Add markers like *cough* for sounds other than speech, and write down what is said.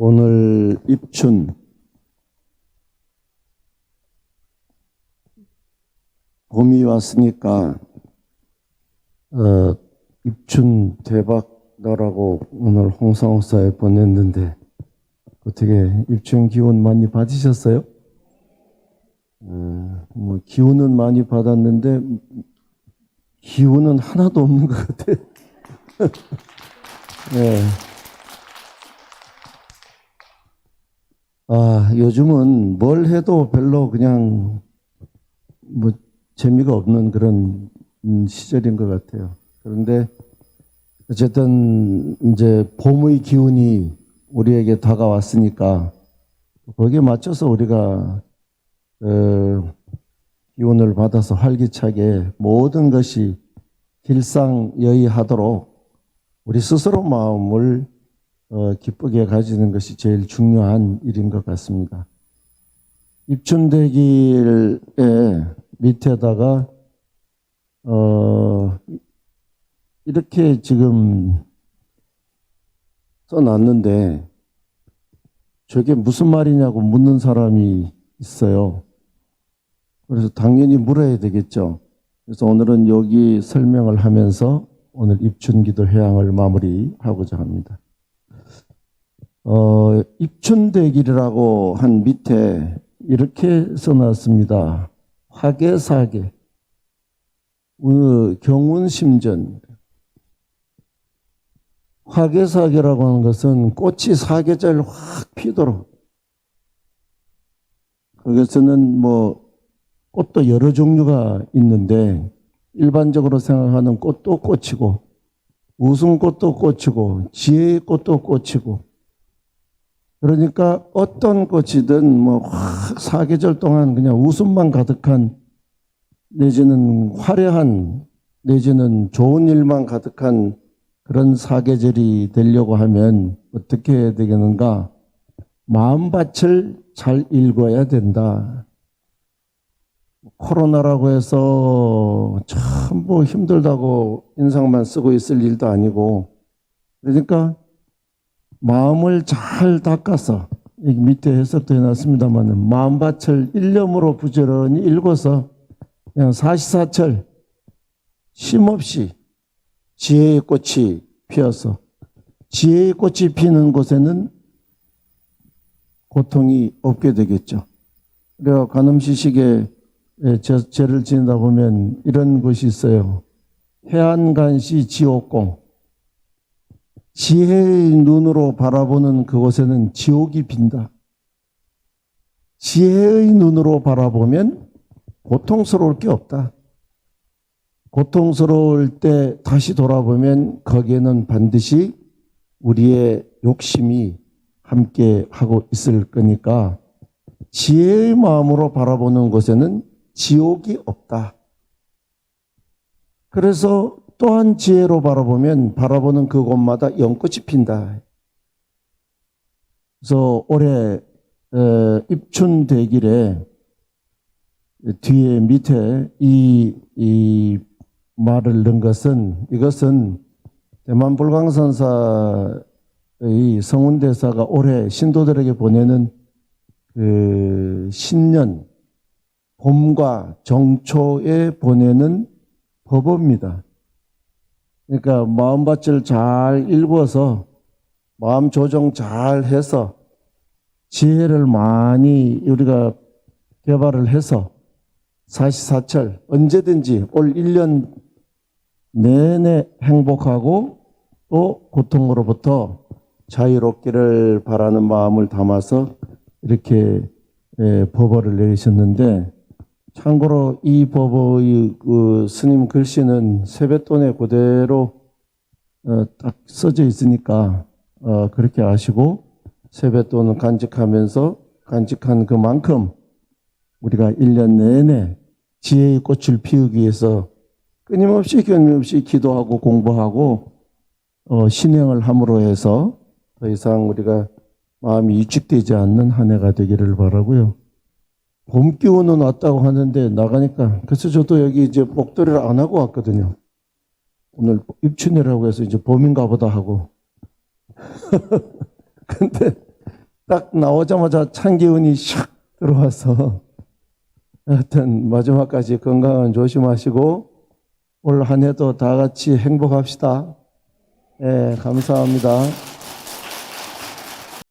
오늘 입춘 봄이 왔으니까 어, 입춘 대박 너라고 오늘 홍상호사에 보냈는데 어떻게 입춘 기운 많이 받으셨어요? 어, 뭐 기운은 많이 받았는데 기운은 하나도 없는 것 같아요. *laughs* 네. 아, 요즘은 뭘 해도 별로 그냥 뭐 재미가 없는 그런 음, 시절인 것 같아요. 그런데 어쨌든 이제 봄의 기운이 우리에게 다가왔으니까 거기에 맞춰서 우리가 어, 기운을 받아서 활기차게 모든 것이 길상여의하도록 우리 스스로 마음을 어, 기쁘게 가지는 것이 제일 중요한 일인 것 같습니다. 입춘대길에 밑에다가 어, 이렇게 지금 써놨는데 저게 무슨 말이냐고 묻는 사람이 있어요. 그래서 당연히 물어야 되겠죠. 그래서 오늘은 여기 설명을 하면서 오늘 입춘기도 회양을 마무리하고자 합니다. 어, 입춘대길이라고 한 밑에 이렇게 써놨습니다. 화계사계, 어, 경운심전. 화계사계라고 하는 것은 꽃이 사계절 확 피도록. 거기서는 뭐 꽃도 여러 종류가 있는데 일반적으로 생각하는 꽃도 꽃이고 웃음꽃도 꽃이고 지혜의 꽃도 꽃이고 그러니까 어떤 꽃이든 뭐확 사계절 동안 그냥 웃음만 가득한 내지는 화려한 내지는 좋은 일만 가득한 그런 사계절이 되려고 하면 어떻게 해야 되겠는가? 마음밭을 잘 읽어야 된다. 코로나라고 해서 전부 힘들다고 인상만 쓰고 있을 일도 아니고 그러니까 마음을 잘 닦아서 여기 밑에 해석도 해놨습니다만 마음밭을 일념으로 부지런히 읽어서 그냥 사시사철 쉼없이 지혜의 꽃이 피어서 지혜의 꽃이 피는 곳에는 고통이 없게 되겠죠. 그래서 관음시식에 제, 죄를 지내다 보면 이런 것이 있어요. 해안간시 지옥공. 지혜의 눈으로 바라보는 그곳에는 지옥이 빈다. 지혜의 눈으로 바라보면 고통스러울 게 없다. 고통스러울 때 다시 돌아보면 거기에는 반드시 우리의 욕심이 함께 하고 있을 거니까 지혜의 마음으로 바라보는 곳에는 지옥이 없다. 그래서 또한 지혜로 바라보면 바라보는 그곳마다 연꽃이 핀다. 그래서 올해 입춘 대길에 뒤에 밑에 이, 이 말을 넣은 것은 이것은 대만 불광선사의 성운대사가 올해 신도들에게 보내는 그 신년 봄과 정초에 보내는 법입니다. 그러니까 마음밭을 잘 읽어서 마음 조정 잘 해서 지혜를 많이 우리가 개발을 해서 사시사철 언제든지 올 1년 내내 행복하고 또 고통으로부터 자유롭기를 바라는 마음을 담아서 이렇게 법어를 내리셨는데 참고로 이 법의 그 스님 글씨는 세뱃돈에 그대로 어, 딱 써져 있으니까 어, 그렇게 아시고 세뱃돈을 간직하면서 간직한 그만큼 우리가 1년 내내 지혜의 꽃을 피우기 위해서 끊임없이 끊임없이 기도하고 공부하고 어, 신행을 함으로 해서 더 이상 우리가 마음이 위축되지 않는 한 해가 되기를 바라고요. 봄 기운은 왔다고 하는데 나가니까 그래서 저도 여기 이제 복도리를 안 하고 왔거든요. 오늘 입춘이라고 해서 이제 봄인가 보다 하고. *laughs* 근데 딱 나오자마자 찬 기운이 샥 들어와서 하여튼 마지막까지 건강은 조심하시고 올 한 해도 다 같이 행복합시다. 예, 감사합니다.